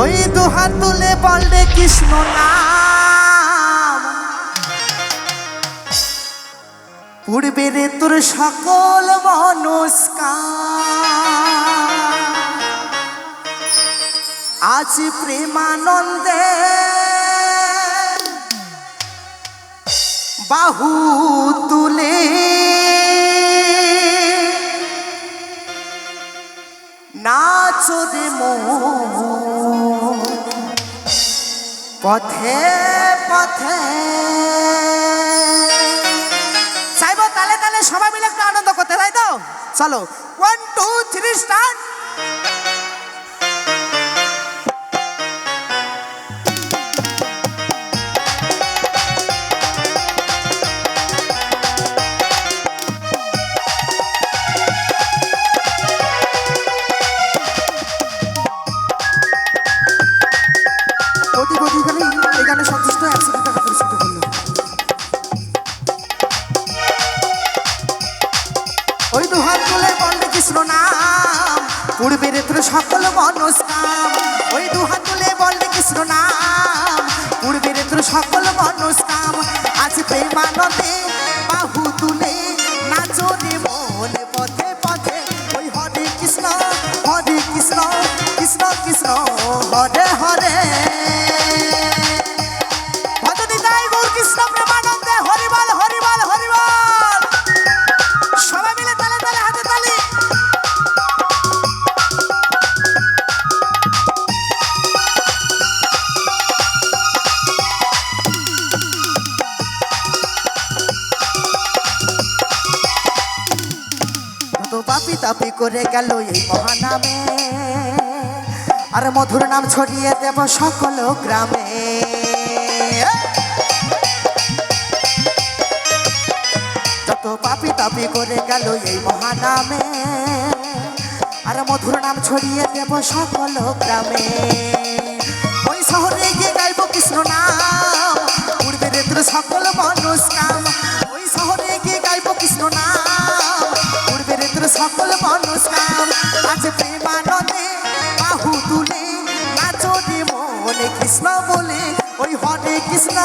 ওই দুহাত তুলে বললে কৃষ্ণ নাম। পূর্বের তোর সকল মনস্কার। আজ প্রেমানন্দে বাহু তুলে পথে পথে। চাইব তালে তালে সবাই মিলে একটু আনন্দ করতে, তাই তো? চলো ওয়ান টু থ্রি স্টার্ট তুলে বলবে কৃষ্ণ নাম। পূর্বের তোর সকল মনস্কাম। ওই দু দুহাত তুলে বলবে কৃষ্ণ নাম। পূর্বের তোর সকল মনস্কাম। আজ প্রেমানন্দে বাহু কত পাপি তাপি করে গেল এই মহানামে। আর মধুর নাম ছড়িয়ে দেব সকল গ্রামে। যত পাপি তাপি করে গেল এই মহানামে, আর মধুর নাম ছড়িয়ে দেব সকল গ্রামে। সকল মানুষ কাম আজ প্রেমানন্দে বাহু তুলে। নাচো মনে কৃষ্ণ বলে, ওই হরে কৃষ্ণ,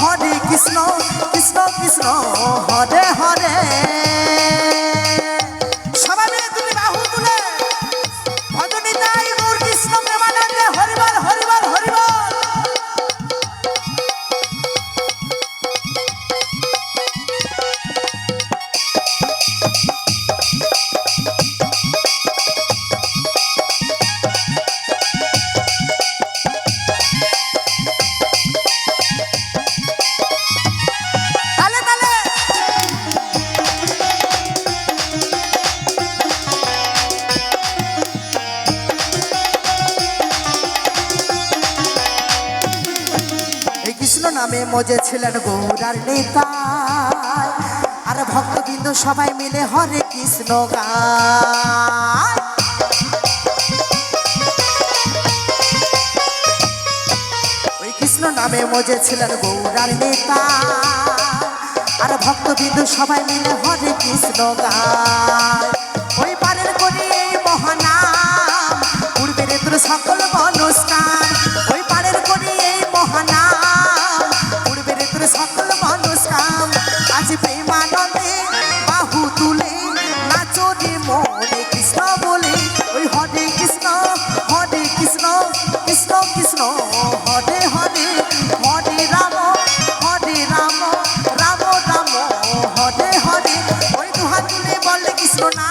হরে নামে মজে ছিলেন গৌরার নেতা। আর ভক্তবৃন্দ সবাই মিলে হরে কৃষ্ণ গায়। ওই কৃষ্ণ নামে গৌরার নেতা। আর ভক্তবৃন্দ সবাই মিলে হরে কৃষ্ণ গায়। সকল অনুষ্ঠান আজ প্রেমানন্দে বাহু তুলে নাচো রে মনে কৃষ্ণ বলে, ওই হরে কৃষ্ণ হরে কৃষ্ণ কৃষ্ণ কৃষ্ণ, হরে হরে হরে রাম হরে রাম রাম রাম, হরে হরে। ওই দুহাত তুলে বলে কৃষ্ণ নাম।